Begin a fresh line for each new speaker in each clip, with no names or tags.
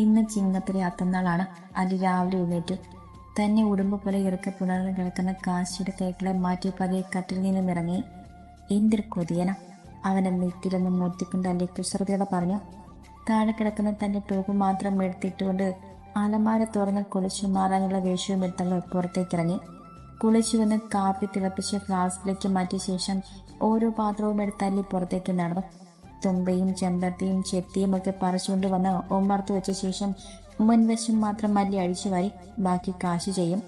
ഇന്ന് ചിങ്ങത്തിലെ അത്തന്നാളാണ്. അലി രാവിലെ എഴുന്നേറ്റു. തന്നെ ഉടുമ്പ് പോലെ ഇറക്കി പുണർന്ന് കിടക്കുന്ന കാശിയുടെ കൈകളെ മാറ്റി പതിയെ കട്ടിൽ നിന്നും ഇറങ്ങി. എന്തൊരു കൊതിയന? അവനെ നെറ്റിലൊന്നും മുത്തിക്കൊണ്ട് അല്ലെ കുസൃതിയോടെ പറഞ്ഞു. താഴെ കിടക്കുന്ന തന്റെ ടോപ്പ് മാത്രം എടുത്തിട്ടുകൊണ്ട് അലമാര തുറന്ന് കുളിച്ചു മാറാനുള്ള വേഷവും എടുത്തങ്ങൾ പുറത്തേക്കിറങ്ങി കുളിച്ചു വന്ന് കാപ്പി തിളപ്പിച്ച് ഫ്ലാസ്കിലേക്ക് മാറ്റിയ ശേഷം ഓരോ പാത്രവും എടുത്തല്ലി പുറത്തേക്ക് നടന്നു. തുമ്പയും ചെമ്പരത്തിയും ചെത്തിയും ഒക്കെ പറിച്ചുകൊണ്ട് വന്ന് ഉമ്മർത്ത് വെച്ച ശേഷം മുൻവശം മാത്രം മല്ലി അഴിച്ചു വാരി ബാക്കി കാശ് ചെയ്യും.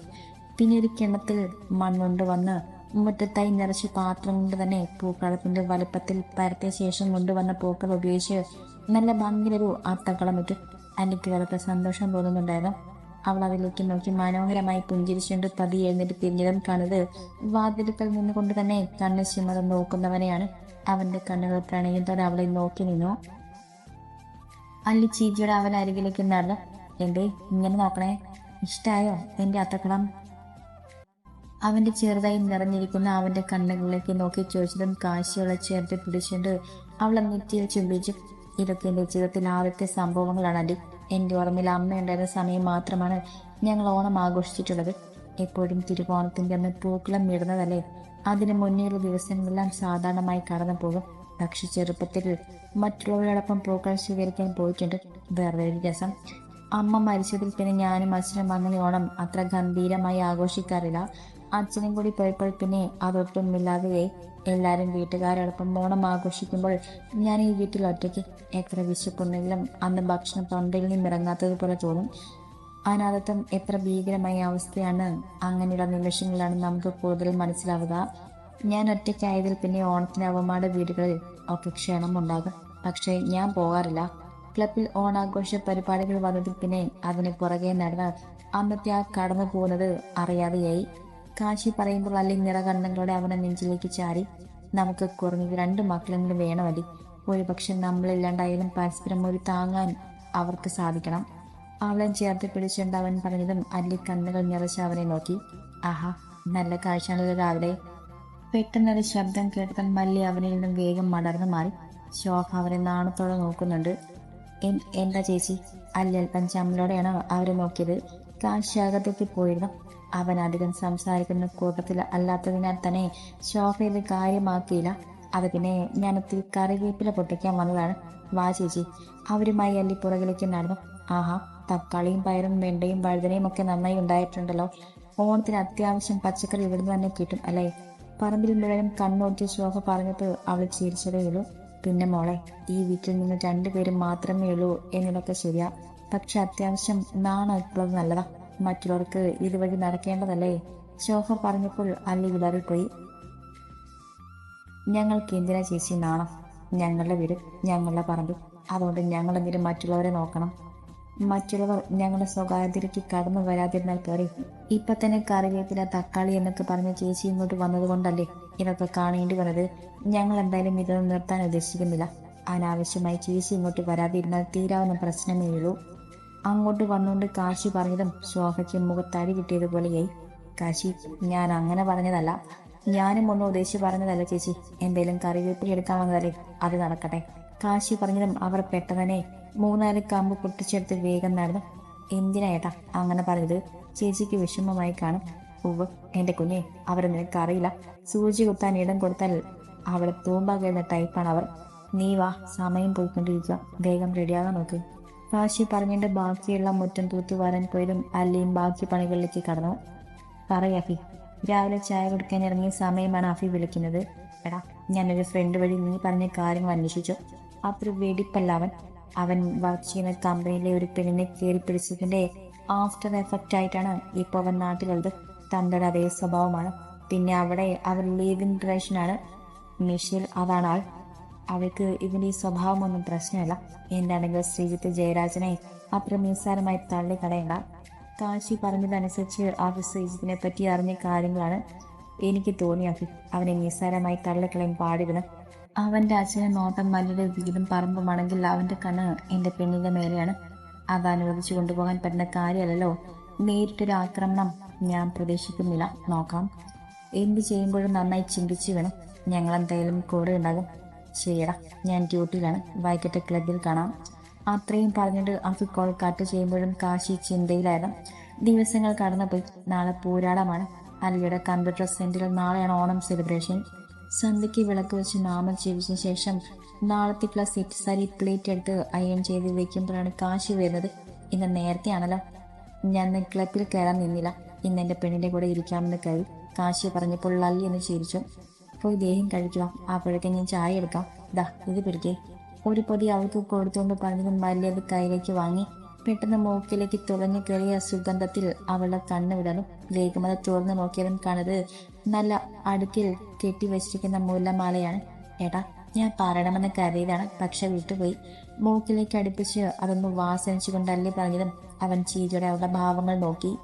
പിന്നെ ഒരു കിണത്തിൽ മണ്ണുകൊണ്ട് വന്ന് മുറ്റത്തായി നിറച്ച് പാത്രം കൊണ്ട് തന്നെ പൂക്കളത്തിന്റെ വലുപ്പത്തിൽ പരത്തിയ ശേഷം കൊണ്ടുവന്ന പൂക്കൾ ഉപയോഗിച്ച് നല്ല ഭംഗിയൊരു അത്തക്കളം ഇട്ടു വലത്തെ സന്തോഷം തോന്നുന്നുണ്ടായിരുന്നു. അവൾ അതിലേക്ക് നോക്കി മനോഹരമായി പുഞ്ചിരിച്ചുകൊണ്ട് പതി എഴുന്നേറ്റ് തിരിഞ്ഞതും കാണുന്നത് വാതിലുകൾ നിന്നുകൊണ്ട് തന്നെ കണ്ണ് ചിമ്മതം നോക്കുന്നവനെയാണ്. അവന്റെ കണ്ണുകൾ പ്രണയത്തോടെ അവളെ നോക്കി നിന്നു. അല്ലി ചീജിയുടെ അവൻ അരികിലേക്ക് നടന്നു. എന്തേ ഇങ്ങനെ നോക്കണേ? ഇഷ്ടായോ എന്റെ അത്തക്കളം അവന്റെ ചെറുതായി നിറഞ്ഞിരിക്കുന്ന അവന്റെ കണ്ണുകളിലേക്ക് നോക്കി ചോദിച്ചതും കാശിയോളെ ചേർത്ത് പിടിച്ചുകൊണ്ട് അവളെ നെറ്റിയിൽ ചുംബിച്ചു. ഇതൊക്കെ എന്റെ ജീവിതത്തിൽ ആദ്യത്തെ സംഭവങ്ങളാണ് അല്ലി എന്റെ ഓർമ്മയിൽ അമ്മയുണ്ടായിരുന്ന സമയം മാത്രമാണ് ഞങ്ങൾ ഓണം ആഘോഷിച്ചിട്ടുള്ളത്. എപ്പോഴും തിരുവോണത്തിന്റെ അന്ന് പൂക്കളം ഇടുന്നതല്ലേ? അതിന് മുന്നേയുള്ള ദിവസങ്ങളെല്ലാം സാധാരണമായി കടന്നു പോകും പക്ഷെ ചെറുപ്പത്തിൽ മറ്റുള്ളവരോടൊപ്പം പൂക്കൾ സ്വീകരിക്കാൻ പോയിട്ടുണ്ട്. വേറെ ഒരു രസം. അമ്മ മരിച്ചതിൽ പിന്നെ ഞാനും അച്ഛനും അങ്ങനെ ഓണം അത്ര ഗംഭീരമായി ആഘോഷിക്കാറില്ല. അച്ഛനും കൂടി പോയപ്പോൾ പിന്നെ അതൊട്ടും ഇല്ലാതെയായി എല്ലാവരും വീട്ടുകാരോടൊപ്പം ഓണം ആഘോഷിക്കുമ്പോൾ ഞാൻ ഈ വീട്ടിൽ ഒറ്റയ്ക്ക്. എത്ര വിശപ്പുണ്ടെങ്കിലും അന്ന് ഭക്ഷണം തൊണ്ടയിൽ നിന്നും ഇറങ്ങാത്തതുപോലെ തോന്നും. അനാഥത്വം എത്ര ഭീകരമായ അവസ്ഥയാണ്? അങ്ങനെയുള്ള നിമിഷങ്ങളാണ് നമുക്ക് കൂടുതൽ മനസ്സിലാവുക. ഞാൻ ഒറ്റയ്ക്കായതിൽ പിന്നെ ഓണത്തിന് അവമാട് വീടുകളിൽ ഒക്കെ ക്ഷണമുണ്ടാകും പക്ഷേ ഞാൻ പോകാറില്ല. ക്ലബിൽ ഓണാഘോഷ പരിപാടികൾ വന്നതിൽ പിന്നെ അതിന് പുറകെ നടന്ന അന്നത്തെ ആ കടന്നു പോകുന്നത് അറിയാതെയായി. കാശി പറയുമ്പോൾ അല്ലെ നിറകണ്ണങ്ങളോടെ അവനെ നെഞ്ചിലേക്ക് ചാരി നമുക്ക് കുറഞ്ഞത് രണ്ട് മക്കളെങ്കിലും വേണമല്ലേ? ഒരുപക്ഷെ നമ്മളില്ലാണ്ടായാലും പരസ്പരം ഒരു താങ്ങാൻ അവർക്ക് സാധിക്കണം. അവളെ ചേർത്ത് പിടിച്ചുകൊണ്ട് അവൻ പറഞ്ഞതും അല്ലി കണ്ണുകൾ നിറച്ച് അവനെ നോക്കി. ആഹാ നല്ല കാഴ്ചയാണല്ലോ രാവിലെ. പെട്ടെന്നൊരു ശബ്ദം കേട്ടാൽ മല്ലി അവനിൽ നിന്നും വേഗം മടർന്നു മാറി. ശോഭ അവനെ നാണത്തോടെ നോക്കുന്നുണ്ട്. "എൻ- എന്താ ചേച്ചി? അല്ലി അല്പം ചമ്മലോടെയാണ് അവരെ നോക്കിയത്? കാശാകത്തേക്ക് പോയിരുന്നു. അവൻ അധികം സംസാരിക്കുന്ന കൂട്ടത്തിൽ അല്ലാത്തതിനാൽ തന്നെ ശോഭ കാര്യമാക്കിയില്ല. അത് പിന്നെ ഞാൻ ഒത്തിരി കറിവേപ്പില പൊട്ടിക്കാൻ വന്നതാണ്. വാ ചേച്ചി. അവരുമായി അല്ലി പുറകിലേക്ക് നടന്നു. ആഹാ തക്കാളിയും പയറും വെണ്ടയും വഴുതനയും ഒക്കെ നന്നായി ഉണ്ടായിട്ടുണ്ടല്ലോ. ഓണത്തിന് അത്യാവശ്യം പച്ചക്കറി ഇവിടുന്ന് തന്നെ കിട്ടും അല്ലേ? പറമ്പിൽ മുഴുവനും കണ്ണോട്ടി ശോഭ പറഞ്ഞപ്പോൾ അവൾ ചിരിച്ചതേ ഉള്ളൂ. പിന്നെ മോളെ ഈ വീട്ടിൽ നിന്ന് രണ്ടുപേരും മാത്രമേ ഉള്ളൂ എന്നതൊക്കെ ശരിയാ. പക്ഷെ അത്യാവശ്യം നാണം ഇപ്പോഴും നല്ലതാ. മറ്റുള്ളവർക്ക് ഇതുവഴി നടക്കേണ്ടതല്ലേ? ശോഭ പറഞ്ഞപ്പോൾ അല്ലി വിളറിപ്പോയി. ഞങ്ങൾക്ക് എന്തിനാ ചേച്ചി നാണം? ഞങ്ങളുടെ വീട് ഞങ്ങളുടെ പറമ്പ് അതുകൊണ്ട് ഞങ്ങളെന്തിനും മറ്റുള്ളവരെ നോക്കണം. മറ്റുള്ളവർ ഞങ്ങളുടെ സ്വകാര്യതയിലേക്ക് കടന്നു വരാതിരുന്നാൽ പോരെ. ഇപ്പൊ തന്നെ കറിവേപ്പില തക്കാളി എന്നൊക്കെ പറഞ്ഞ ചേച്ചി ഇങ്ങോട്ട് വന്നതുകൊണ്ടല്ലേ ഇതൊക്കെ കാണേണ്ടി വന്നത്. ഞങ്ങൾ എന്തായാലും ഇതൊന്നും നിർത്താൻ ഉദ്ദേശിക്കുന്നില്ല. അനാവശ്യമായി ചേച്ചി ഇങ്ങോട്ട് വരാതിരുന്നാൽ തീരാവുന്ന പ്രശ്നമേ ഉള്ളൂ. അങ്ങോട്ട് വന്നുകൊണ്ട് കാശി പറഞ്ഞതും ശോഭയ്ക്ക് മുഖത്തടി കിട്ടിയതുപോലെയായി. കാശി ഞാൻ അങ്ങനെ പറഞ്ഞതല്ല. ഞാനും ഒന്നും ഉദ്ദേശിച്ച് പറഞ്ഞതല്ല ചേച്ചി. എന്തേലും കറിവേപ്പില എടുക്കാൻ വന്നതല്ലേ? അത് നടക്കട്ടെ. കാശി പറഞ്ഞതും അവർ പെട്ടതനെ മൂന്നാൽ കമ്പ് പൊട്ടിച്ചെടുത്ത് വേഗം നടന്നു. എന്തിനാ ഏട്ടാ അങ്ങനെ പറഞ്ഞത്? ചേച്ചിക്ക് വിഷമമായി കാണും. ഉവ് എന്റെ കുഞ്ഞെ അവർ നിനക്ക് അറിയില്ല സൂചി കുത്താൻ ഇടം കൊടുത്താൽ അവളെ തൂമ്പാകുന്ന ടൈപ്പാണ് അവർ. നീ വാ സമയം പോയിക്കൊണ്ടിരിക്കുക. വേഗം റെഡിയാകാൻ നോക്ക്. കാശി പറഞ്ഞിട്ട് ബാക്കിയുള്ള മുറ്റം തൂത്തുവാരാൻ പോയതും അല്ലിയും ബാക്കി പണികളിലേക്ക് കടന്നു. പറയ അഫി. രാവിലെ ചായ കുടിക്കാൻ ഇറങ്ങിയ സമയമാണ് അഫി വിളിക്കുന്നത്. എടാ ഞാനൊരു ഫ്രണ്ട് വഴി നീ പറഞ്ഞ കാര്യങ്ങൾ അന്വേഷിച്ചു. അത്ര വെടിപ്പല്ല അവൻ അവൻ വർക്ക് ചെയ്യുന്ന കമ്പനിയിലെ ഒരു പെണ്ണിനെ കയറി പിടിച്ചതിന്റെ ആഫ്റ്റർ എഫക്റ്റ് ആയിട്ടാണ് ഇപ്പോൾ അവൻ നാട്ടിലുള്ളത്. തന്തയുടെ അതേ സ്വഭാവമാണ്. പിന്നെ അവിടെ അവർ ലീവിംഗ് റിലേഷനാണ് മിഷേൽ അതാണ് ആൾ അവൾക്ക് ഇവന്റെ ഈ സ്വഭാവമൊന്നും പ്രശ്നമല്ല. എന്താണെങ്കിൽ ശ്രീജിത്ത് ജയരാജനെ അത്ര നിസ്സാരമായി തള്ളിക്കളയണ്ട. കാശി പറഞ്ഞതനുസരിച്ച് അവർ ശ്രീജിത്തിനെ പറ്റി അറിഞ്ഞ കാര്യങ്ങളാണ് എനിക്ക് തോന്നി അഭി അവനെ നിസ്സാരമായി തള്ളിക്കളയും പാടിരുന്നു അവന്റെ അച്ഛനെ നോട്ടം മല്ലിയുടെ വീടും പറമ്പുമാണെങ്കിൽ അവന്റെ കണ്ണ് എന്റെ പെണ്ണിന്റെ മേലെയാണ്. അത് അനുവദിച്ചു കൊണ്ടുപോകാൻ പറ്റുന്ന കാര്യമല്ലല്ലോ. നേരിട്ടൊരു ആക്രമണം ഞാൻ പ്രതീക്ഷിക്കുന്നില്ല. നോക്കാം. എന്ത് ചെയ്യുമ്പോഴും നന്നായി ചിന്തിച്ചു വേണം. ഞങ്ങൾ എന്തായാലും കൂടെ ഉണ്ടാകും. ശരിയടാ ഞാൻ ഡ്യൂട്ടിയിലാണ്. വൈകിട്ട് ക്ലബിൽ കാണാം. അത്രയും പറഞ്ഞിട്ട് അഫി കോൾ കട്ട് ചെയ്യുമ്പോഴും കാശി ചിന്തയിലായിരുന്നു ദിവസങ്ങൾ കടന്നുപോയി. നാളെ പോരാടമാണ്. അലിയുടെ കമ്പ്യൂട്ടർ സെന്ററിൽ നാളെയാണ് ഓണം സെലിബ്രേഷൻ. സന്ധ്യയ്ക്ക് വിളക്ക് വെച്ച് നാമം ജീവിച്ച ശേഷം നാളത്തേക്കുള്ള സെറ്റ് സാരി പ്ലേറ്റ് എടുത്ത് അയൺ ചെയ്ത് വെക്കുമ്പോഴാണ് കാശി വരുന്നത്. ഇന്ന് നേരത്തെയാണല്ലോ. ഞാൻ ക്ലബിൽ കയറാൻ നിന്നില്ല. ഇന്ന് എന്റെ പെണ്ണിന്റെ കൂടെ ഇരിക്കാമെന്ന് കരുതി കാശി പറഞ്ഞപ്പോൾ ലല്ലി എന്ന് ചിരിച്ചു. പോയി ദേഹം കഴിക്കുക. അപ്പോഴൊക്കെ ഞാൻ ചായ എടുക്കാം. ദാ ഇത് പിടിക്കേ. ഒരു പൊതി അവൾക്ക് കൊടുത്തുകൊണ്ട് പറഞ്ഞത് മല്ലി അത് കയ്യിലേക്ക് വാങ്ങി. പെട്ടെന്ന് മൂക്കിലേക്ക് തുളഞ്ഞു കയറിയ സുഗന്ധത്തിൽ അവളുടെ കണ്ണ് വിടലും വേഗമത തുറന്നു നോക്കിയവൻ കാണത് നല്ല അടുക്കിൽ കെട്ടിവെച്ചിരിക്കുന്ന മൂലമാലയാണ് ഏട്ടാ ഞാൻ പറയണമെന്ന് കരുതിയതാണ്. പക്ഷെ വിട്ടുപോയി. മൂക്കിലേക്ക് അടുപ്പിച്ച് അതൊന്ന് വാസനിച്ചുകൊണ്ട് അല്ലി പറഞ്ഞതും അവൻ ചീജയുടെ അവളുടെ ഭാവങ്ങൾ നോക്കി.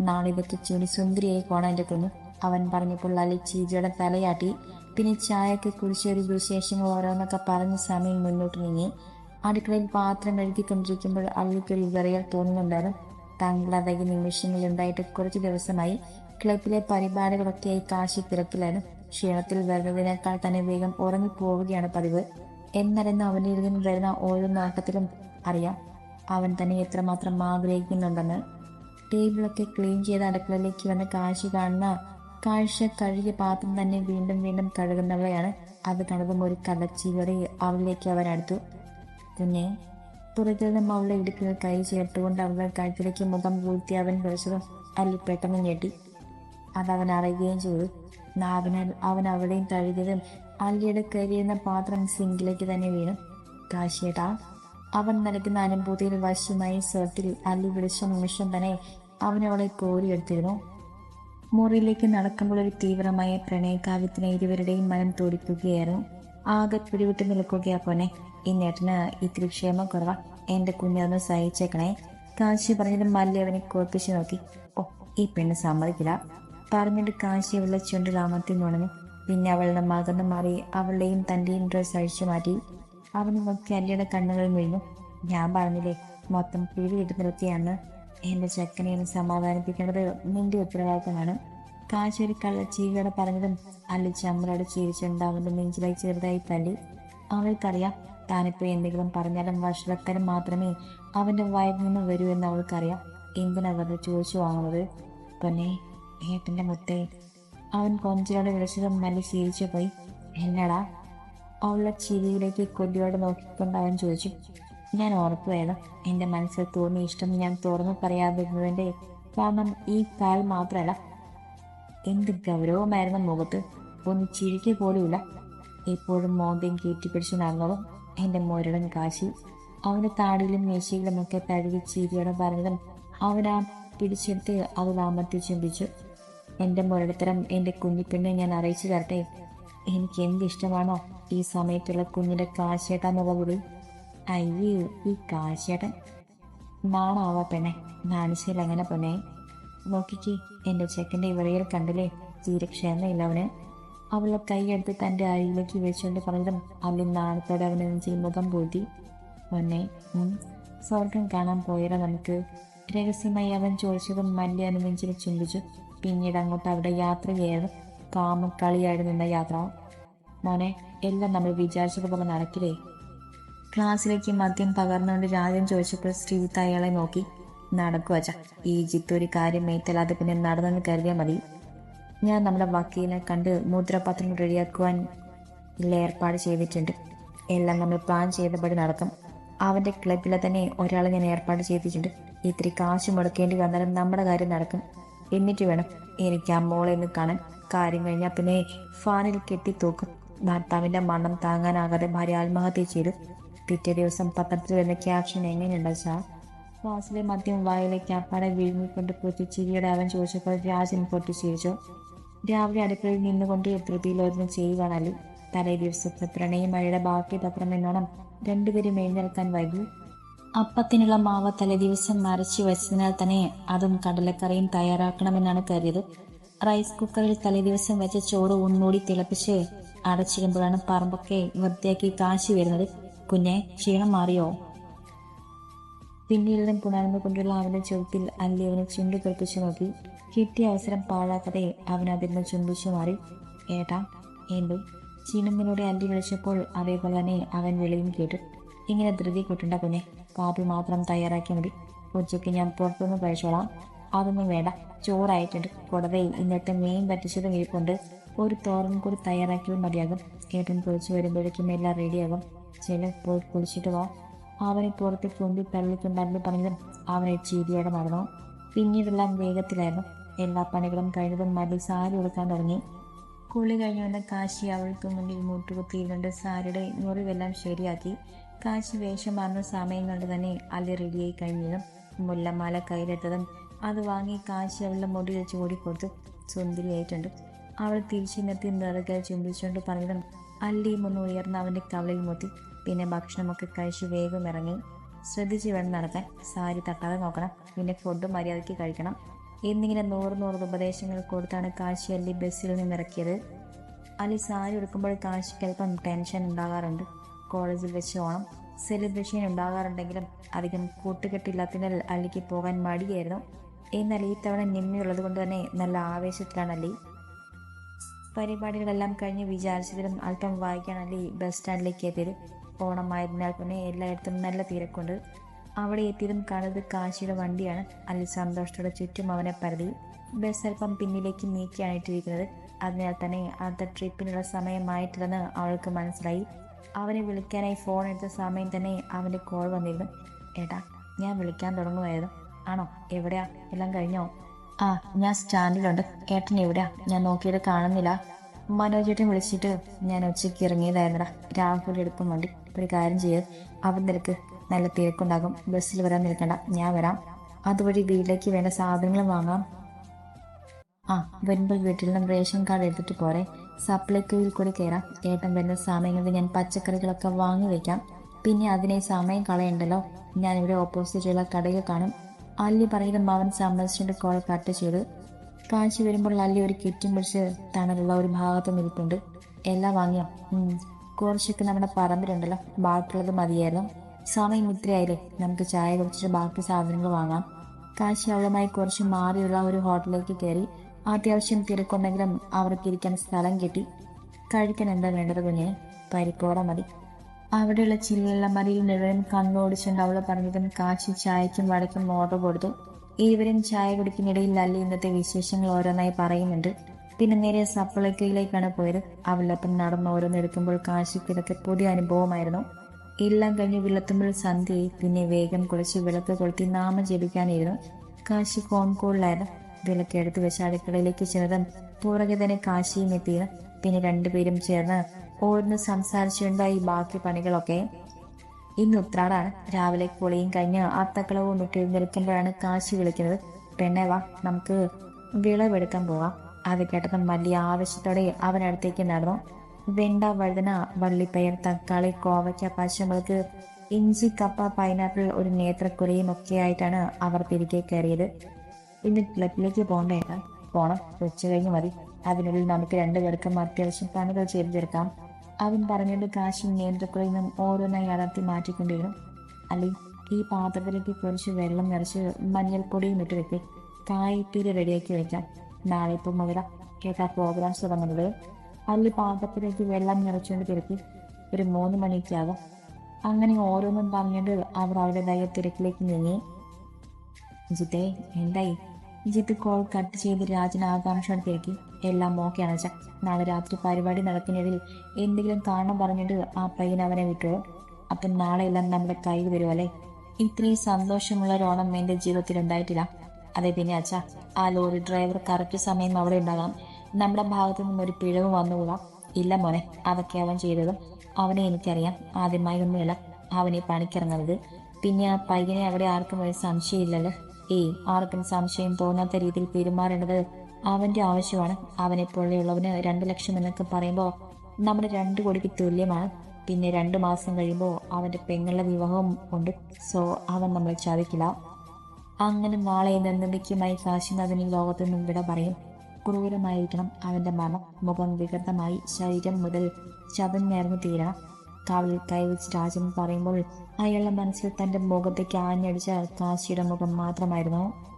നാളെ ഇതൊക്കെ ചൂടി സുന്ദരിയായി കോണാൻ കുഞ്ഞു അവൻ പറഞ്ഞപ്പോൾ അല്ലി ചീജയുടെ തലയാട്ടി. പിന്നെ ചായയൊക്കെ കുറിച്ച് ഒരു വിശേഷങ്ങൾ ഓരോന്നൊക്കെ പറഞ്ഞ് സമയം മുന്നോട്ട് നീങ്ങി. അടുക്കളയിൽ പാത്രം എഴുതിക്കൊണ്ടിരിക്കുമ്പോൾ അവൾക്കൊരു വിറയൽ തോന്നുന്നുണ്ടായിരുന്നു. താങ്കളതകി നിമിഷങ്ങളിൽ ഉണ്ടായിട്ട് കുറച്ച് ദിവസമായി ക്ലബിലെ പരിപാടികളൊക്കെയായി കാശി തിരക്കിലായിരുന്നു. ക്ഷീണത്തിൽ വരുന്നതിനേക്കാൾ തന്നെ വേഗം ഉറങ്ങിപ്പോവുകയാണ് പതിവ്. എന്നറിയുന്ന അവനിൽ നിന്ന് വരുന്ന ഓരോ നോട്ടത്തിലും അറിയാം അവൻ തന്നെ എത്രമാത്രം ആഗ്രഹിക്കുന്നുണ്ടെന്ന്. ടേബിളൊക്കെ ക്ലീൻ ചെയ്ത് അടുക്കളയിലേക്ക് വന്ന കാശി കാണുന്ന കാഴ്ച കഴുകിയ പാത്രം തന്നെ വീണ്ടും വീണ്ടും കഴുകുന്നവളെയാണ്. അത് കണ്ടതും ഒരു കടച്ചിവരെ അവളിലേക്ക് അവൻ അടുത്തു. പിന്നെ പുറകിൽ നിന്നും അവളുടെ ഇടുക്കിൽ കൈ ചേർത്തുകൊണ്ട് അവളുടെ കഴുത്തിലേക്ക് മുഖം പൂഴ്ത്തി അവൻ വിളിച്ചതും അല്ലി പെട്ടെന്ന് ഞെട്ടി. അതവൻ അറിയുകയും ചെയ്തു. നാവിനാൽ അവൻ അവിടെയും തഴുകിയതും അല്ലിയുടെ കരിയുന്ന പാത്രം സിങ്കിലേക്ക് തന്നെ വീണു. കാശിയേട്ടാ? അവൻ നൽകുന്ന അനുഭൂതിയിൽ വശമായി സ്വത്തിൽ അല്ലി വിളിച്ച നിമിഷം തന്നെ അവനവളെ കോരിയെടുത്തിരുന്നു. മുറിയിലേക്ക് നടക്കുമ്പോൾ ഒരു തീവ്രമായ പ്രണയകാവ്യത്തിന് ഇരുവരുടെയും മനം തുടിക്കുകയായിരുന്നു ആകെ പിടിവിട്ട് നിൽക്കുകയാ പോനെ ഈ നേട്ടന് ഇത്തിരി ക്ഷേമം കുറവാ. എന്റെ കുഞ്ഞൊന്ന് സഹിച്ചേക്കണേ. കാശി പറഞ്ഞിട്ട് മല്ലി അവനെ കോർപ്പിച്ചു നോക്കി. ഓ ഈ പെണ്ണ് സമ്മതിക്കില്ല. പറഞ്ഞിട്ട് കാശി അവളുടെ ചുണ്ടിൽ അമർത്തി നുണഞ്ഞു. പിന്നെ അവളുടെ മകന്ന് മാറി അവളുടെയും തന്റെയും ഡ്രസ് അഴിച്ചു മാറ്റി. അവന് നോക്കി അല്ലിയുടെ കണ്ണുകൾ വീണു ഞാൻ പറഞ്ഞില്ലേ മൊത്തം പിഴി ഇട്ട് നിർത്തിയാണ്. എന്റെ ചക്കനെയും സമാധാനിപ്പിക്കേണ്ടത് നിന്റെ ഉത്തരവാദിത്തമാണ്. കാശൊരു ചീകട പറഞ്ഞതും അല്ലി ചമ്മലോട് ചിരിച്ചുകൊണ്ട് അവന്റെ ചെറുതായി തല്ലി. അവൾക്കറിയാം താനിപ്പോ എന്തെങ്കിലും പറഞ്ഞാലും വഷളത്തരം മാത്രമേ അവന്റെ വയറിൽ നിന്ന് വരൂ എന്ന് അവൾക്കറിയാം. എന്തിനാ ചോദിച്ചു വാങ്ങുന്നത്? പൊന്നെ ഏട്ടന്റെ മുത്തേ. അവൻ കൊഞ്ചിലോട് വിളിച്ചതും മല്ലി ചിരിച്ചു പോയി. എന്നടാ? അവളുടെ ചിരിയിലേക്ക് കൊല്ലിയോട് നോക്കിക്കൊണ്ട് അവൻ ചോദിച്ചു. ഞാൻ ഓർക്കുകയാണ് എന്റെ മനസ്സിൽ തോന്നിയ ഇഷ്ടം ഞാൻ തുറന്നു പറയാതിരുന്നതിന്റെ കാരണം ഈ കാൽ മാത്രമല്ല. എന്ത് ഗൗരവമായിരുന്നു മുഖത്ത്. ഒന്ന് ചിരിക്കുക പോലുമില്ല. എപ്പോഴും മോന്തയും കയറ്റിപ്പിടിച്ച് നടന്നതും എന്റെ മുരടൻ കാശി. അവന്റെ താടിയിലും മേശയിലും ഒക്കെ തഴുകി ചിരിയോടെ പറഞ്ഞതും അവനാ പിടിച്ചെടുത്ത് അത് അമർത്തി ചിന്തിച്ചു എന്റെ മുരടത്തരം എന്റെ കുഞ്ഞിപ്പെണ്ണെ ഞാൻ അറിയിച്ചു തരട്ടെ. എനിക്ക് എന്ത് ഇഷ്ടമാണോ ഈ സമയത്തുള്ള കുഞ്ഞിന്റെ കാശേട്ടാന്നുള്ള വിളി അയ്യോ ഈ കാശേട്ടൻ നാണാവാ പെണ്ണെ. നാണിശയിൽ അങ്ങനെ പൊന്നെ. നോക്കിക്ക് എന്റെ ചെക്കന്റെ വിറയിൽ കണ്ടില്ലേ? തീരെ ക്ഷമയില്ല അവന് അവളെ കൈയെടുത്ത് തന്റെ അരിയിലേക്ക് വെച്ചുകൊണ്ട് പറഞ്ഞതും അവളിൽ നാളത്തോടെ അവനെ മുഖം പൂട്ടി പൊന്നെ സ്വർഗം കാണാൻ പോയതാ നമുക്ക്. രഹസ്യമായി അവൻ ചോദിച്ചതും മല്യ അവന് നെഞ്ചിൽ ചിന്തിച്ചു പിന്നീട് അങ്ങോട്ട് അവിടെ യാത്ര കാമ കളിയായിരുന്നു നിന്ന യാത്ര. മോനെ എല്ലാം നമ്മൾ വിചാരിച്ചതുപോലെ നടക്കില്ലേ? ക്ലാസ്സിലേക്ക് മദ്യം പകർന്നുകൊണ്ട് രാജൻ ചോദിച്ചപ്പോൾ ശ്രീത്ത് അയാളെ നോക്കി. നടക്കുക അച്ഛ. ഈ ജിത്ത് ഒരു കാര്യം മേറ്റാൽ അത് പിന്നെ നടന്നെന്ന് കരുതിയാൽ മതി. ഞാൻ നമ്മുടെ വക്കീലിനെ കണ്ട് മൂത്രപാത്രം റെഡിയാക്കുവാൻ ഇല്ല ഏർപ്പാട് ചെയ്തിട്ടുണ്ട്. എല്ലാം നമ്മൾ പ്ലാൻ ചെയ്തപടി നടക്കും. അവന്റെ ക്ലബിലെ തന്നെ ഒരാളെ ഞാൻ ഏർപ്പാട് ചെയ്തിട്ടുണ്ട്. ഇത്തിരി കാശ് മുടക്കേണ്ടി വന്നാലും നമ്മുടെ കാര്യം നടക്കും. എന്നിട്ട് വേണം എനിക്ക് ആ മോളെ ഒന്ന് കാണാൻ. കാര്യം കഴിഞ്ഞാൽ പിന്നെ ഫാനിൽ കെട്ടി തൂക്കും. ഭർത്താവിന്റെ മണം താങ്ങാനാകാതെ ഭാര്യ ആത്മഹത്യ ചെയ്തു. പിറ്റേ ദിവസം പത്രത്തിൽ വരുന്ന ക്യാപ്ഷൻ എങ്ങനെയുണ്ടാ ക്ലാസ്സിലെ മദ്യം വായിലേക്ക് അപ്പാടെ വിഴുങ്ങിക്കൊണ്ട് പൊട്ടിച്ചിരിയുടെ അവൻ ചോദിച്ചപ്പോൾ രാജൻ പൊട്ടിച്ചിരിച്ചു രാവിലെ അടുക്കളയിൽ നിന്നുകൊണ്ട് ധൃതിയിലോരുന്ന് ചെയ്യുവാണല്ലോ തലേ ദിവസത്തെ പ്രണയമഴയുടെ ബാക്കി പത്രം എന്നോണം രണ്ടുപേരും എഴുന്നേൽക്കാൻ വൈകി. അപ്പത്തിനുള്ള മാവ തലേ ദിവസം മരച്ചു വെച്ചതിനാൽ തന്നെ അതും കടലക്കറിയും തയ്യാറാക്കണമെന്നാണ് കരുതിയത്. റൈസ് കുക്കറിൽ തലേ ദിവസം വെച്ച ചോറ് ഒന്നുകൂടി തിളപ്പിച്ച് അടച്ചിടുമ്പോഴാണ് പറമ്പൊക്കെ വൃത്തിയാക്കി കാശി വരുന്നത്. കുഞ്ഞെ ക്ഷീണം മാറിയോ? പിന്നീടും പുണർന്നുകൊണ്ടുള്ള അവന്റെ ചുവപ്പിൽ അല്ലി അവനെ ചുണ്ടു കൽപ്പിച്ചു നോക്കി. കിട്ടിയ അവസരം പാഴാക്കാതെ അവൻ അതിൽ നിന്ന് ചുംബിച്ചു മാറി. ഏട്ടാ എന്തു? ചിണുങ്ങിലൂടെ അല്ലി വിളിച്ചപ്പോൾ അതേപോലെ തന്നെ അവൻ വിളിയും കേട്ടു. ഇങ്ങനെ ധൃതി കൂട്ടണ്ട കുഞ്ഞെ കാപ്പി മാത്രം തയ്യാറാക്കിയാൽ മതി. ഉച്ചയ്ക്ക് ഞാൻ പുറത്തുനിന്ന് കഴിച്ചോളാം. അതൊന്നും വേണ്ട ചോറായിട്ടുണ്ട്. കൂടാതെ ഇന്നത്തെ മീൻ പറ്റിച്ചതും ഇരിപ്പുണ്ട്. ഒരു തോരൻ കൂടി തയ്യാറാക്കിയാൽ മതിയാകും. കേട്ടൻ കുളിച്ച് വരുമ്പോഴേക്കും എല്ലാം റെഡിയാകും ചില പോയി കുളിച്ചിട്ട് വാ. അവനെ പുറത്തെ ചൂണ്ടി തള്ളിക്കൊണ്ടല്ലോ പറഞ്ഞത് അവനെ ചീരിയോടെ നടന്നു പിന്നീടെല്ലാം വേഗത്തിലായിരുന്നു എല്ലാ പണികളും കഴിഞ്ഞതും മതി സാരി ഉടുക്കാൻ തുടങ്ങി. കുളി കഴിഞ്ഞു വന്ന കാശി അവൾക്ക് മുന്നിൽ മുട്ടുകുത്തിയിരുന്നുണ്ട് സാരിയുടെ മുറിവെല്ലാം ശരിയാക്കി. കാശി വേഷം മാറുന്ന സമയം കൊണ്ട് തന്നെ അലി റെഡിയായി കഴിഞ്ഞതും മുല്ലമാല കയ്യിലെത്തതും അത് വാങ്ങി കാശി അവളുടെ മുടി വെച്ച് ഓടിക്കൊടുത്തു. സുന്ദരിയായിട്ടുണ്ട്. അവൾ തിരിച്ചു നിർത്തി നിറകെ ചുംബിച്ചുകൊണ്ട് പറഞ്ഞതും അല്ലിയും ഒന്ന് ഉയർന്ന് അവന്റെ കവളിൽ മുത്തി പിന്നെ ഭക്ഷണമൊക്കെ കഴിച്ച് വേഗം ഇറങ്ങി ശ്രദ്ധിച്ച് വേണം നടക്കാൻ സാരി തട്ടാതെ നോക്കണം. പിന്നെ ഫുഡ് മര്യാദയ്ക്ക് കഴിക്കണം. എന്നിങ്ങനെ നൂറ് നൂറ് ഉപദേശങ്ങൾ കൊടുത്താണ് കാശി അല്ലി ബസ്സിൽ നിന്നിറക്കിയത്. അലി സാരി എടുക്കുമ്പോൾ കാശിക്ക് അല്പം ടെൻഷൻ ഉണ്ടാകാറുണ്ട്. കോളേജിൽ വെച്ച് ഓണം സെലിബ്രേഷൻ ഉണ്ടാകാറുണ്ടെങ്കിലും അധികം കൂട്ടുകെട്ടില്ലാത്തതിനാൽ അല്ലിക്ക് പോകാൻ മടിയായിരുന്നു. എന്നാൽ ഈ തവണ നിമ്മിയുള്ളത് കൊണ്ട് തന്നെ നല്ല ആവേശത്തിലാണ് അല്ലി. പരിപാടികളെല്ലാം കഴിഞ്ഞ് വിചാരിച്ചതിലും അല്പം വായിക്കാൻ അല്ലി ബസ് സ്റ്റാൻഡിലേക്ക് എത്തിയത്. ഓണമായതിനാൽ തന്നെ എല്ലായിടത്തും നല്ല തിരക്കുണ്ട്. അവിടെ എത്തിയതും കാണുന്നത് കാശിയുടെ വണ്ടിയാണ്. അല്ലി സന്തോഷത്തോടെ ചുറ്റും അവനെ പരതി. ബസ് അല്പം പിന്നിലേക്ക് നീക്കിയാണ് ഇട്ടിരിക്കുന്നത് അതിനാൽ തന്നെ അടുത്ത ട്രിപ്പിനുള്ള സമയമായിട്ടില്ലെന്ന് അവൾക്ക് മനസ്സിലായി. അവനെ വിളിക്കാനായി ഫോൺ എടുത്ത സമയം തന്നെ അവന്റെ കോൾ വന്നിരുന്നു. ഏട്ടാ ഞാൻ വിളിക്കാൻ തുടങ്ങുമായിരുന്നു. ആണോ? എവിടെയാ? എല്ലാം കഴിഞ്ഞോ? ആ ഞാൻ സ്റ്റാൻഡിലുണ്ട് ഏട്ടൻ എവിടെയാ? ഞാൻ നോക്കിയത് കാണുന്നില്ല. മനോജേട്ടൻ വിളിച്ചിട്ട് ഞാൻ ഉച്ചയ്ക്ക് ഇറങ്ങിയതായിരുന്നടാ. രാഹുൽ എടുക്കും വണ്ടി. ഒരു കാര്യം ചെയ്യാം. അവൻ നിനക്ക് നല്ല തിരക്കുണ്ടാകും. ബസ്സിൽ വരാൻ നിൽക്കണ്ട. ഞാൻ വരാം. അതുവഴി വീട്ടിലേക്ക് വേണ്ട സാധനങ്ങൾ വാങ്ങാം. ആ വരുമ്പോൾ വീട്ടിൽ നിന്നും റേഷൻ കാർഡ് എടുത്തിട്ട് പോരെ. സപ്ലൈക്കോയിൽ കൂടി കയറാം ഏട്ടൻ വരുന്ന സമയങ്ങളിൽ ഞാൻ പച്ചക്കറികളൊക്കെ വാങ്ങി വെക്കാം. പിന്നെ അതിനെ സമയം കളയണ്ടല്ലോ. ഞാനിവിടെ ഓപ്പോസിറ്റുള്ള കടയിൽ കാണും. അല്ലി പറയുന്ന മവൻ സമ്മതിച്ചിട്ട് കോൾ കട്ട് ചെയ്ത് കാഴ്ച വരുമ്പോൾ അല്ലി ഒരു കിറ്റും പിടിച്ച് തണലുള്ള ഒരു ഭാഗത്ത് നിൽപ്പുണ്ട്. എല്ലാം വാങ്ങിയോ. കുറച്ചൊക്കെ നമ്മുടെ പറമ്പിലുണ്ടല്ലോ. ബാക്കിയുള്ളത് മതിയായിരുന്നു. സമയം ഇത്രയായില്ലേ? നമുക്ക് ചായ കുടിച്ചിട്ട് ബാക്കി സാധനങ്ങൾ വാങ്ങാം. കാശി അവളുമായി കുറച്ച് മാറിയുള്ള ഒരു ഹോട്ടലിലേക്ക് കയറി അത്യാവശ്യം തിരക്കുണ്ടെങ്കിലും അവർക്ക് ഇരിക്കാൻ സ്ഥലം കിട്ടി. കഴിക്കാൻ എന്താ വേണ്ടത് കുഞ്ഞിന് പരിപ്പോട മതി. അവിടെയുള്ള ചില്ലുള്ള മതിയിൽ മുഴുവൻ കണ്ണോടിച്ചുകൊണ്ട് അവൾ പറഞ്ഞതും കാശി ചായക്കും വടക്കും ഓർഡർ കൊടുത്തു. ഇരുവരും ചായ കുടിക്കുന്നിടയിൽ അല്ലി ഇന്നത്തെ വിശേഷങ്ങൾ ഓരോന്നായി പറയുന്നുണ്ട്. പിന്നെ നേരെ സപ്ലൈക്കയിലേക്കാണ് പോയത്. അവളൊപ്പം നടന്ന് ഓരോന്നെടുക്കുമ്പോൾ കാശിക്ക് ഇതൊക്കെ പുതിയ അനുഭവമായിരുന്നു. എല്ലാം കഴിഞ്ഞ് വിളത്തുമ്പോൾ സന്ധ്യയായി. പിന്നെ വേഗം കുളിച്ച് വിളക്ക് കൊളുത്തി നാമം ജപിക്കാനിരുന്നു. കാശി ഫോൺ കോളിലായിരുന്നു വിളക്ക് എടുത്ത് വെച്ച് അടുക്കളയിലേക്ക് ചെന്നതും പുറകെ തന്നെ കാശിയും എത്തിയത് പിന്നെ രണ്ടുപേരും ചേർന്ന് ഓരോന്ന് സംസാരിച്ചുണ്ടായി ബാക്കി പണികളൊക്കെ. ഇന്ന് ഉത്രാടാണ് രാവിലെ കുളിയും കഴിഞ്ഞ് അത്തക്കളവും കൊണ്ടിട്ട് എഴുന്നേൽക്കുമ്പോഴാണ് കാശി വിളിക്കുന്നത്. പെണ്ണെ വാ നമുക്ക് വിളവെടുക്കാൻ പോവാം. അത് കേട്ടതും വലിയ ആവശ്യത്തോടെ അവനടുത്തേക്ക് നടന്നു. വെണ്ട വഴുതന വള്ളിപ്പയർ തക്കാളി കോവയ്ക്ക പച്ചമുളക് ഇഞ്ചി കപ്പ പൈനാപ്പിൾ ഒരു നേത്രക്കുലയും ഒക്കെ ആയിട്ടാണ് അവർ തിരികെ കയറിയത്. ഇന്ന് ക്ലബിലേക്ക് പോകണ്ടേട്ടാ പോണം. ഉച്ച കഴിഞ്ഞ് മതി. അതിനുള്ളിൽ നമുക്ക് രണ്ടുപേർക്കും അത്യാവശ്യം പണികൾ ചെയ്തു തീർക്കാം. അവൻ പറഞ്ഞുകൊണ്ട് കാശും നേന്ത്രക്കുലയിൽ നിന്നും ഓരോന്നായി അടർത്തി മാറ്റിക്കൊണ്ടിരുന്നു. അല്ലെ ഈ പാത്രത്തിലേക്ക് കുറച്ച് വെള്ളം നിറച്ച് മഞ്ഞൾപ്പൊടിയും ഇട്ട് വെക്ക്. കായ്പീര് റെഡിയാക്കി വെക്കാം. നാളെ ഇപ്പം മുതല കേട്ടാ പ്രോഗ്രാംസ് തുടങ്ങുന്നത്. അല്ലെ പാത്രത്തിലേക്ക് വെള്ളം നിറച്ചുകൊണ്ട് തിരക്കി. ഒരു മൂന്ന് മണിക്കാകും അങ്ങനെ ഓരോന്നും പറഞ്ഞുകൊണ്ട് അവർ അവരുടേതായ തിരക്കിലേക്ക് നീങ്ങി. ജിത്തെ എന്തായി? ജിത്ത് കോൾ കട്ട് ചെയ്ത് രാജൻ ആകാംക്ഷയോടെ തിരക്കി. എല്ലാം ഓക്കെയാണ് അച്ഛൻ. നാളെ രാത്രി പരിപാടി നടക്കുന്നതിൽ എന്തെങ്കിലും കാരണം പറഞ്ഞിട്ട് ആ പയ്യൻ അവനെ വിട്ടോ. അപ്പം നാളെ എല്ലാം നമ്മുടെ കയ്യിൽ വരുമല്ലേ ഇത്രയും സന്തോഷമുള്ള ഒരു ഓണം എന്റെ ജീവിതത്തിൽ ഉണ്ടായിട്ടില്ല. അതെ പിന്നെ അച്ഛാ ആ ലോറി ഡ്രൈവർ കറക്റ്റ് സമയം അവിടെ ഉണ്ടാകണം നമ്മുടെ ഭാഗത്തു നിന്നും ഒരു പിഴവ് വന്നുകൂടാ ഇല്ല മോനെ അതൊക്കെ അവൻ ചെയ്തതും അവനെ എനിക്കറിയാം. ആദ്യമായി ഒന്നുമില്ല അവനെ പണിക്കിറങ്ങുന്നത് പിന്നെ ആ പയ്യനെ അവിടെ ആർക്കും ഒരു സംശയമില്ലല്ലോ. ഏയ് ആർക്കും സംശയം തോന്നാത്ത രീതിയിൽ പെരുമാറേണ്ടത് അവന്റെ ആവശ്യമാണ്. അവനെ പോലെയുള്ളവന് രണ്ട് ലക്ഷം എന്നൊക്കെ പറയുമ്പോൾ നമ്മുടെ രണ്ട് കോടിക്ക് തുല്യമാണ്. പിന്നെ രണ്ട് മാസം കഴിയുമ്പോൾ അവന്റെ പെങ്ങളുടെ വിവാഹവും ഉണ്ട്. സോ അവൻ നമ്മളെ ചതിക്കില്ല. അങ്ങനെ നാളെ നിർമ്മിക്കുമായി കാശിനാഥൻ ഈ നിന്നും വിട പറയും. ക്രൂരമായിരിക്കണം അവന്റെ മരണം. മുഖം വികൃതമായി. ശരീരം മുതൽ ചതഞ്ഞേർന്നു തീരണം കാവലിൽ കൈവച്ച് രാജൻ പറയുമ്പോൾ അയാളുടെ മനസ്സിൽ തന്റെ മുഖത്തേക്ക് ആഞ്ഞടിച്ച കാശിയുടെ മുഖം മാത്രമായിരുന്നു.